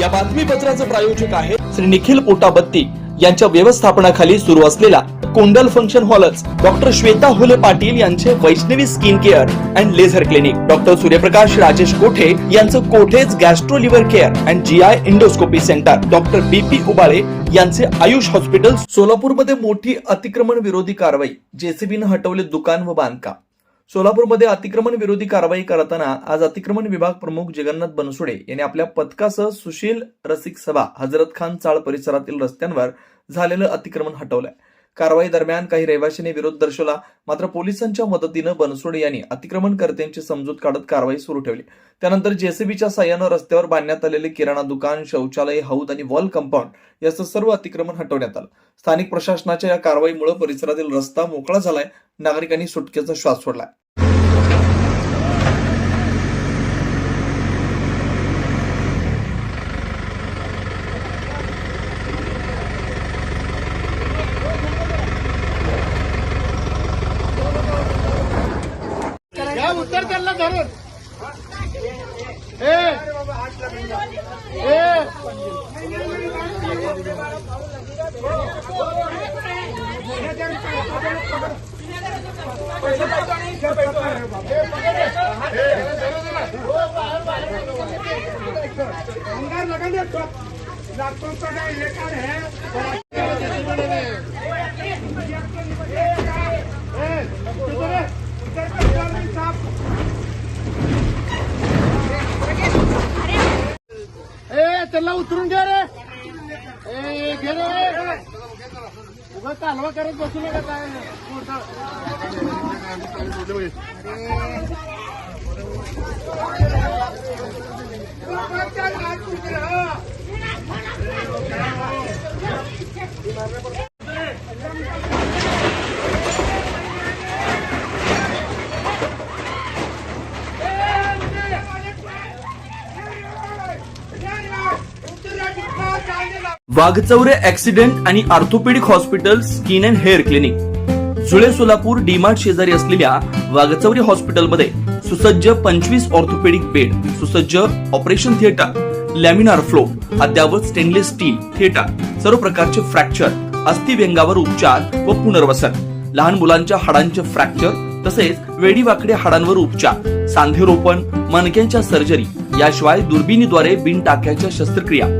या बातमीपत्राचं प्रायोजक आहे श्री निखिल पोटाबत्ती यांच्या व्यवस्थापनाखाली सुरू असलेला कोंडल फंक्शन हॉलच डॉक्टर श्वेता हुले पाटील यांचे Vaishnavi skin care and laser clinic. Doctor Suryaprakash Rajesh Kothe यांचं Kothe's gastro liver care and G I endoscopy centre. Doctor B P Ubale यांचे आयुष हॉस्पिटल सोलापूरमध्ये मोठी अतिक्रमण विरोधी कारवाई. जेसीबीनं हटवले दुकान व बांधकाम. सोलापूरमध्ये अतिक्रमण विरोधी कारवाई करताना आज अतिक्रमण विभाग प्रमुख जगन्नाथ बनसोडे यांनी आपल्या पथकासह सुशील रसिक सभा हजरत खान चाळ परिसरातील रस्त्यांवर झालेलं अतिक्रमण हटवलंय. कारवाई दरम्यान काही रहिवाशांनी विरोध दर्शवला मात्र पोलिसांच्या मदतीनं बनसोडे यांनी अतिक्रमणकर्त्यांची समजूत काढत कारवाई सुरू ठेवली. त्यानंतर जेसीबीच्या साह्यानं रस्त्यावर बांधण्यात आलेले किराणा दुकान शौचालय हौद आणि वॉल कंपाऊंड याचं सर्व अतिक्रमण हटवण्यात आलं. स्थानिक प्रशासनाच्या या कारवाईमुळे परिसरातील रस्ता मोकळा झालाय नागरिकांनी सुटकेचा श्वास सोडलाय. धर त्यांना धरून ए अंदर लगन डॉक्टर का लेकर है? ए, ए त्याला उतरून घे रे. ए घे रे. उगा कालवा करत बसू नका काय. वाघचौरे ऍक्सिडेंट आणि orthopaedic hospital skin and hair clinic जुळे सोलापूर डीमार्ट शेजारी असलेल्या वाघचौरे हॉस्पिटलमध्ये सुसज्ज पंचवीस ऑर्थोपेडिक बेड सुसज्ज ऑपरेशन थिएटर लॅमिनार फ्लो अद्यावत स्टेनलेस स्टील थिएटर सर्व प्रकारचे फ्रॅक्चर अस्थिव्यंगावर उपचार व पुनर्वसन. लहान मुलांच्या हाडांचे फ्रॅक्चर तसेच वेडीवाकडे हाडांवर उपचार सांधेरोपण मणक्यांच्या सर्जरी याशिवाय दुर्बिणीद्वारे बिन टाक्याच्या शस्त्रक्रिया.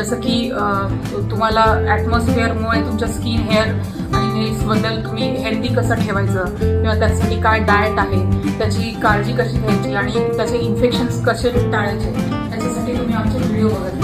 जसं की तुम्हाला ॲटमॉस्फिअरमुळे तुमच्या स्किन हेअर आणि नेल्सबद्दल तुम्ही हेल्दी कसं ठेवायचं? किंवा त्यासाठी काय डाएट आहे? त्याची काळजी कशी घ्यायची? आणि त्याचे इन्फेक्शन्स कसे टाळायचे? त्याच्यासाठी तुम्ही आमचे व्हिडिओ बघत